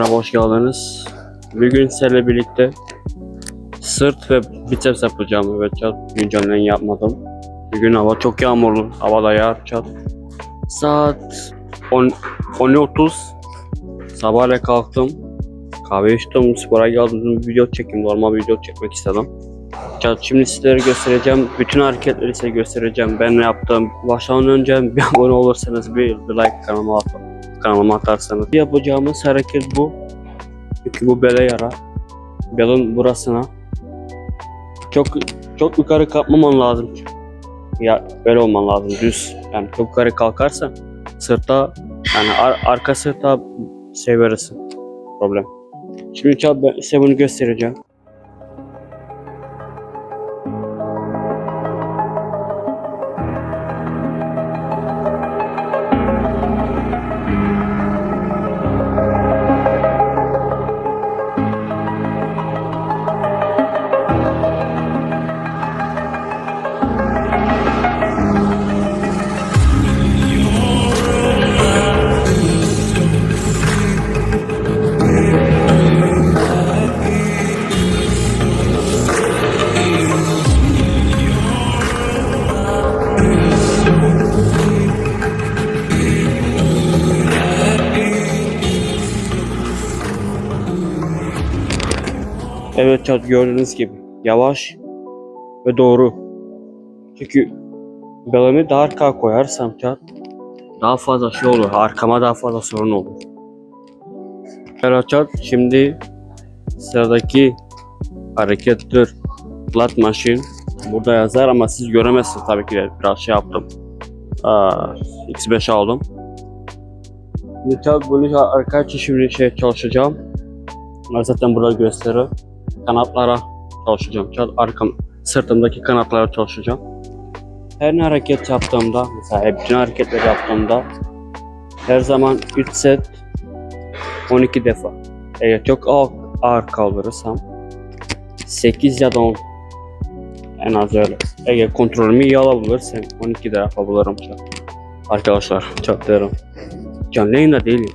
Merhaba, hoş geldiniz. Bugün seninle birlikte sırt ve biceps yapacağım. Evet çat. Güncellerini yapmadım. Bugün hava çok yağmurlu. Havada yağar çat. Saat 10 10.30 Sabahleyin kalktım. Kahve içtim. Spora geldim. Video çekeyim. Normal video çekmek istedim. Çat şimdi sizlere göstereceğim. Bütün hareketleri size göstereceğim. Ben ne yaptım. Başlamadan önce bir abone olursanız bir, bir like kanalıma atın kanalıma atarsanız. Yapacağımız hareket bu. Çünkü bu bele yara. Belin burasına. Çok çok yukarı kalkmaman lazım. Ya böyle olman lazım düz. Yani çok yukarı kalkarsan sırta yani ar- arka sırta şey verirsin. Problem. Şimdi ben size bunu göstereceğim. Evet çat gördüğünüz gibi yavaş ve doğru. Çünkü belimi daha arkaya koyarsam çat daha fazla şey olur. Arkama daha fazla sorun olur. Evet çat şimdi sıradaki harekettir. Flat machine. Burada yazar ama siz göremezsiniz tabii ki de biraz şey yaptım. Aa, X5 aldım. Şimdi çat bunu arkadaşlar şimdi şey çalışacağım. Zaten burada gösteriyor kanatlara çalışacağım. Arkam sırtımdaki kanatlara çalışacağım. Her ne hareket yaptığımda, mesela bütün hareketleri yaptığımda her zaman 3 set 12 defa. Eğer çok ağır, kaldırırsam 8 ya da 10 en az öyle. Eğer kontrolümü iyi alabilirsem 12 de yapabilirim. Çat. Arkadaşlar çok derim. Canlı yayında değil.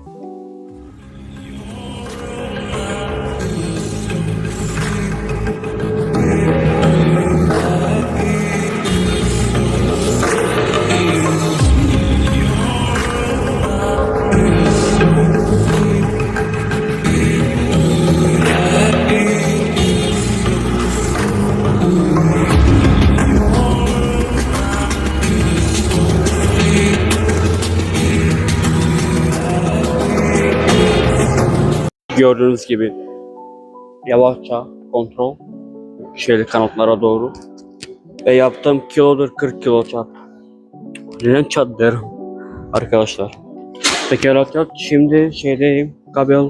Gördüğünüz gibi yavaşça kontrol şöyle kanatlara doğru ve yaptığım kilodur 40 kilo çat. Neden çat derim arkadaşlar. Pekala çat şimdi şeydeyim kabel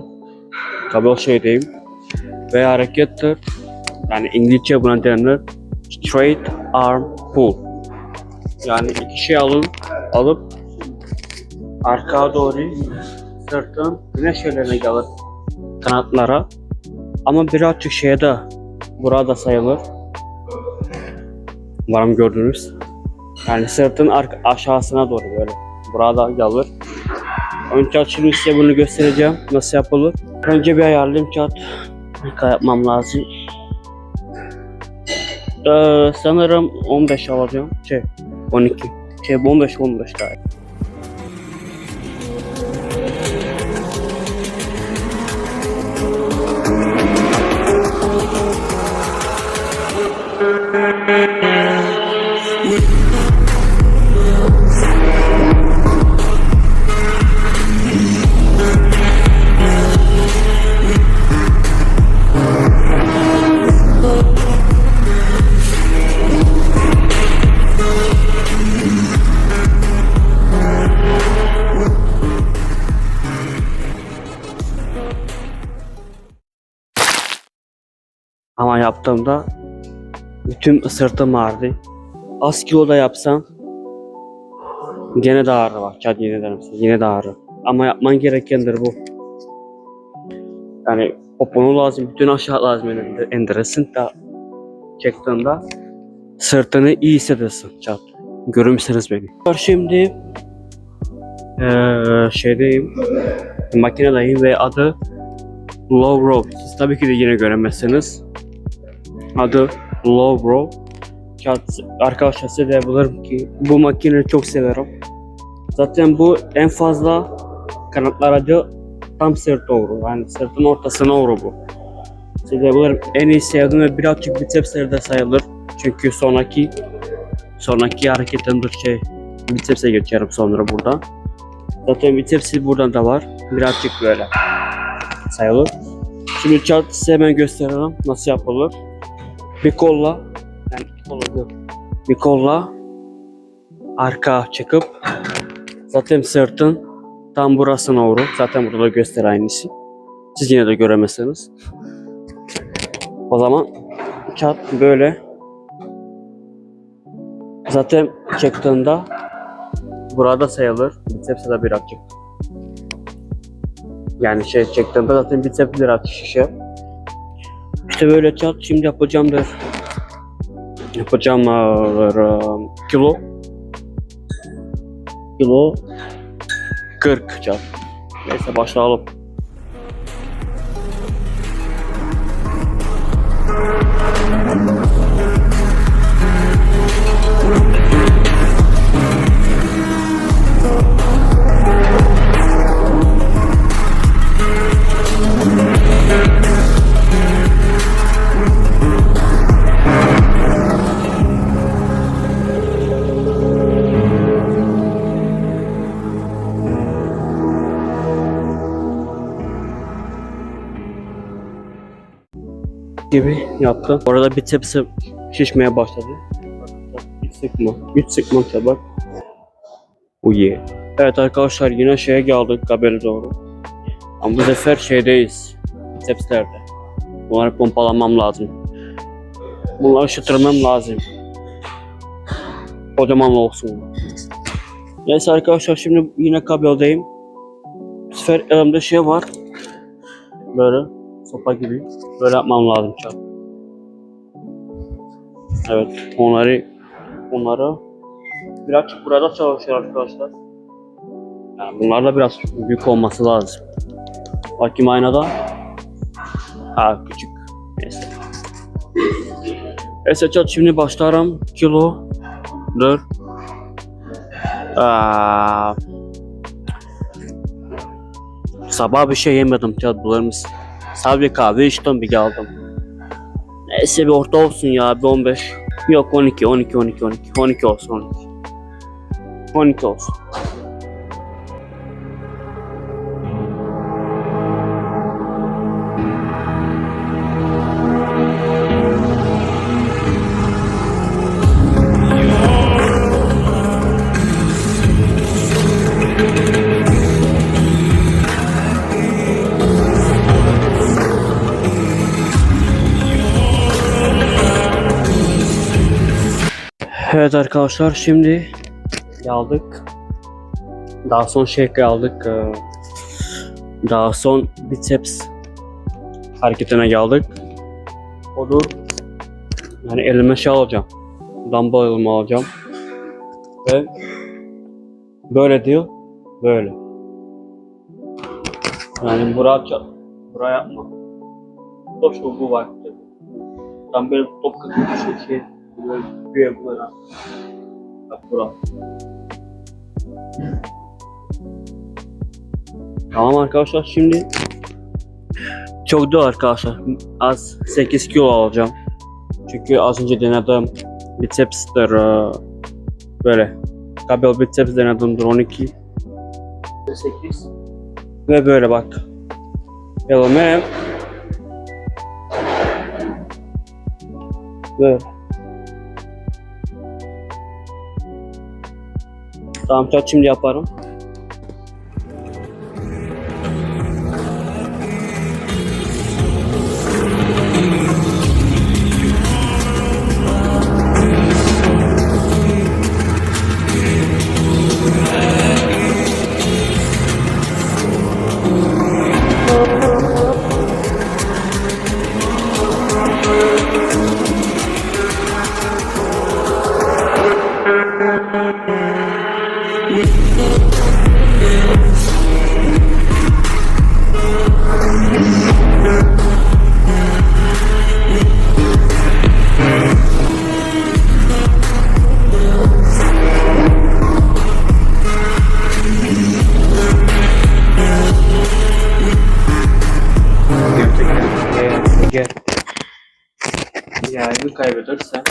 kabel şeydeyim ve harekettir yani İngilizce buna denir straight arm pull yani iki şey alın alıp arkaya doğru sırtın güneş yönlerine gelir kanatlara. Ama birazcık şeye de burada sayılır. Umarım gördünüz yani sırtın aşağısına doğru böyle. Burada gelir önce şimdi size bunu göstereceğim. Nasıl yapılır? Önce bir ayarlayayım. Çat. Yıka yapmam lazım. Ee, sanırım 15 alacağım. Şey 12 şey 15 15 daha Ama yaptığımda bütün sırtım ağrıdı. Az kilo da yapsam gene de ağrı var. Çat yine size. Yine de ağrı. Ama yapman gerekendir bu. Yani poponu lazım. Bütün aşağı lazım indir- indiresin da çektiğinde sırtını iyi hissedersin çat. Görümseniz beni. Şimdi eee şeydeyim makinedeyim ve adı Low Row. Siz tabii ki de yine göremezsiniz. Adı Low Row. Kağıt- Arkadaşlar size de bulurum ki bu makineyi çok severim. Zaten bu en fazla kanatlar acı tam sırt doğru. Yani sırtın ortasına doğru bu. Size de bulurum. En iyi sevdiğim ve birazcık bicepsleri de sayılır. Çünkü sonraki sonraki hareketimdir şey bicepse geçerim sonra burada. Zaten bicepsi buradan da var. Birazcık böyle sayılır. Şimdi chart size hemen gösterelim nasıl yapılır. Bir kolla yani iki kolla değil. Bir kolla arka çıkıp zaten sırtın tam burasına doğru. Zaten burada göster aynısı. Siz yine de göremezsiniz. O zaman çat böyle zaten çıktığında burada sayılır. Biceps'e de birazcık yani şey çektiğimde zaten biceps birazcık şişe. İşte böyle çat şimdi. Yapacağım eee, kilo. Kilo 40 çat. Neyse başlayalım. Gibi yaptım. Orada bicepsi şişmeye başladı. Bir sıkma. Üç sıkma tabak. Yeah. Evet arkadaşlar yine şeye geldik kabele doğru. Ama bu sefer şeydeyiz. Bicepslerde. Bunları pompalamam lazım. Bunları şıtırmam lazım. Kocaman olsun. Neyse arkadaşlar şimdi yine kabeldeyim. Bu sefer elimde şey var. Böyle sopa gibi. Böyle yapmam lazım çap. Evet, onları onları birazcık burada çalışıyor arkadaşlar. Yani bunlar da biraz büyük olması lazım. Bakayım aynada. Ha küçük. Neyse. Neyse çat şimdi başlarım. Kilo. Dur. Aa, sabah bir şey yemedim çat bulur musun? Sadece kahve içtim bir geldim. Neyse bir orta olsun ya bir 15. Yok 12 12 12 12 12 olsun 12. 12 olsun. Evet arkadaşlar şimdi geldik. Daha son şey geldik. eee, Daha son biceps hareketine geldik. Odur. Yani elime şey alacağım. Dumbbell elime alacağım. Ve böyle diyor. Böyle. Yani buraya, ça- buraya yapma. Boş bu var. Dumbbell top gibi bir şey. Büyüyor böyle. Bak bura. Tamam arkadaşlar şimdi çok da arkadaşlar az 8 kilo alacağım. Çünkü az önce denedim bicepsler e, böyle kabel biceps denedim 12 8 ve böyle bak elime böyle Tamam çat şimdi yaparım. Kaybedersen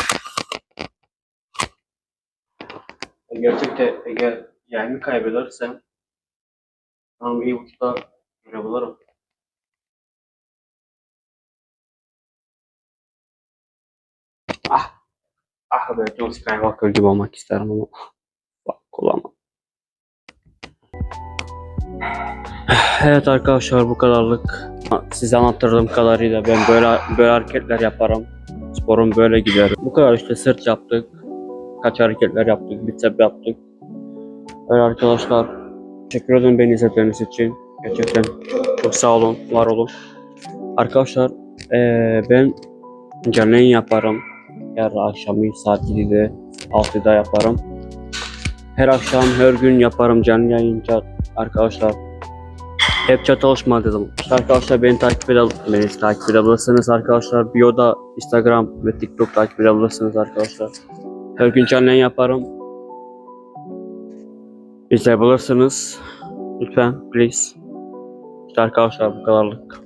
gerçekten eğer yayını kaybedersem tam iyi uçta görebilirim. Ah, ah be John Skywalker gibi olmak isterim ama bak olamam. Evet arkadaşlar bu kadarlık. Size anlattırdığım kadarıyla ben böyle böyle hareketler yaparım. Sporum böyle gider. Bu kadar işte sırt yaptık. Kaç hareketler yaptık, bicep yaptık. Evet arkadaşlar. Teşekkür ederim beni izlediğiniz için. Gerçekten çok sağ olun, var olun. Arkadaşlar eee, ben canlı yaparım. Her akşamı saat 7'de 6'da yaparım. Her akşam her gün yaparım canlı yayın chat arkadaşlar. Hep chat çalışmadım. İşte arkadaşlar beni takip edebilirsiniz. Takip edebilirsiniz arkadaşlar. Bio'da Instagram ve TikTok takip edebilirsiniz arkadaşlar. Her gün canlı yaparım. İzleyebilirsiniz. Lütfen please. İşte arkadaşlar bu kadarlık.